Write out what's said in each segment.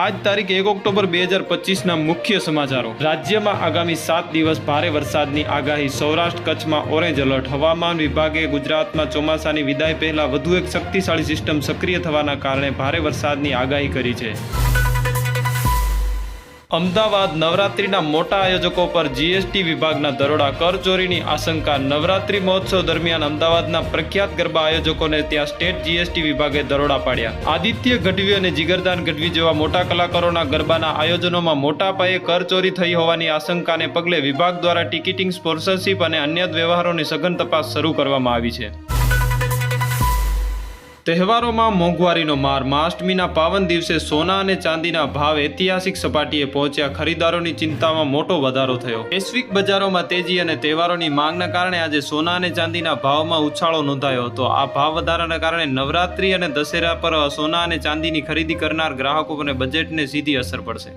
આજ તારીખ એક ઓક્ટોબર બે હજાર પચીસના મુખ્ય સમાચારો. રાજ્યમાં આગામી સાત દિવસ ભારે વરસાદની આગાહી. સૌરાષ્ટ્ર કચ્છમાં ઓરેન્જ એલર્ટ. હવામાન વિભાગે ગુજરાતમાં ચોમાસાની વિદાય પહેલા વધુ એક શક્તિશાળી સિસ્ટમ સક્રિય થવાના કારણે ભારે વરસાદની આગાહી કરી છે. અમદાવાદ નવરાત્રિના મોટા આયોજકો પર જીએસટી વિભાગના દરોડા કરચોરીની આશંકા, નવરાત્રી મહોત્સવ દરમિયાન અમદાવાદના પ્રખ્યાત ગરબા આયોજકોને ત્યાં સ્ટેટ જીએસટી વિભાગે દરોડા પાડ્યા. આદિત્ય ગઢવી અને જીગરદાન ગઢવી જેવા મોટા કલાકારોના ગરબાના આયોજનોમાં મોટા પાયે કરચોરી થઈ હોવાની આશંકાને પગલે વિભાગ દ્વારા ટિકિટિંગ, સ્પોન્સરશિપ અને અન્ય વ્યવહારોની સઘન તપાસ શરૂ કરવામાં આવી છે. તહેવારોમાં મોંઘવારીનો માર. માષ્ટમીના પાવન દિવસે સોના અને ચાંદીના ભાવ ઐતિહાસિક સપાટીએ પહોંચ્યા. ખરીદારોની ચિંતામાં મોટો વધારો થયો. વૈશ્વિક બજારોમાં તેજી અને તહેવારોની માંગના કારણે આજે સોના અને ચાંદીના ભાવમાં ઉછાળો નોંધાયો હતો. આ ભાવ વધારાના કારણે નવરાત્રી અને દશેરા પર સોના અને ચાંદીની ખરીદી કરનાર ગ્રાહકો અને બજેટને સીધી અસર પડશે.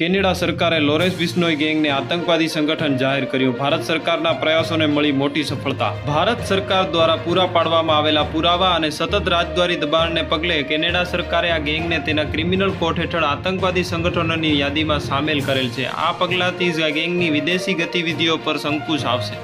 કેનેડા સરકારે લોરેન્સ બિશ્નોઈ ગેંગને આતંકવાદી સંગઠન જાહેર કર્યું. ભારત સરકારના પ્રયાસોને મળી મોટી સફળતા. ભારત સરકાર દ્વારા પૂરા પાડવામાં આવેલા પુરાવા અને સતત રાજદ્વારી દબાણને પગલે કેનેડા સરકારે આ ગેંગને તેના ક્રિમિનલ કોર્ટ હેઠળ આતંકવાદી સંગઠનોની યાદીમાં સામેલ કરેલ છે. આ પગલાંથી જ આ ગેંગની વિદેશી ગતિવિધિઓ પર સંકુશ આવશે.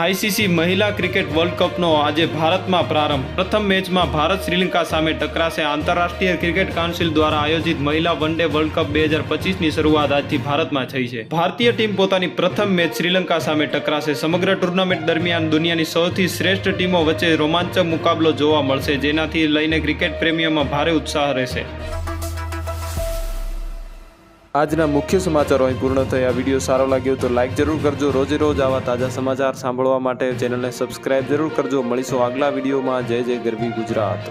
આઈસીસી મહિલા ક્રિકેટ વર્લ્ડ કપનો આજે ભારતમાં પ્રારંભ. પ્રથમ મેચમાં ભારત શ્રીલંકા સામે ટકરાશે આંતરરાષ્ટ્રીય ક્રિકેટ કાઉન્સિલ દ્વારા આયોજિત મહિલા વન ડે વર્લ્ડ કપ બે હજાર પચીસની શરૂઆત આજથી ભારતમાં થઈ છે. ભારતીય ટીમ પોતાની પ્રથમ મેચ શ્રીલંકા સામે ટકરાશે. સમગ્ર ટુર્નામેન્ટ દરમિયાન દુનિયાની સૌથી શ્રેષ્ઠ ટીમો વચ્ચે રોમાંચક મુકાબલો જોવા મળશે, જેનાથી લઈને ક્રિકેટ પ્રેમીઓમાં ભારે ઉત્સાહ રહેશે. આજના મુખ્ય સમાચારો અહીં પૂર્ણ થયા. વીડિયો સારો લાગ્યો તો લાઇક જરૂર કરજો. રોજે રોજ આવા તાજા સમાચાર સાંભળવા માટે ચેનલને સબસ્ક્રાઇબ જરૂર કરજો. મળીશું આગલા વિડીયોમાં. જય જય ગરવી ગુજરાત.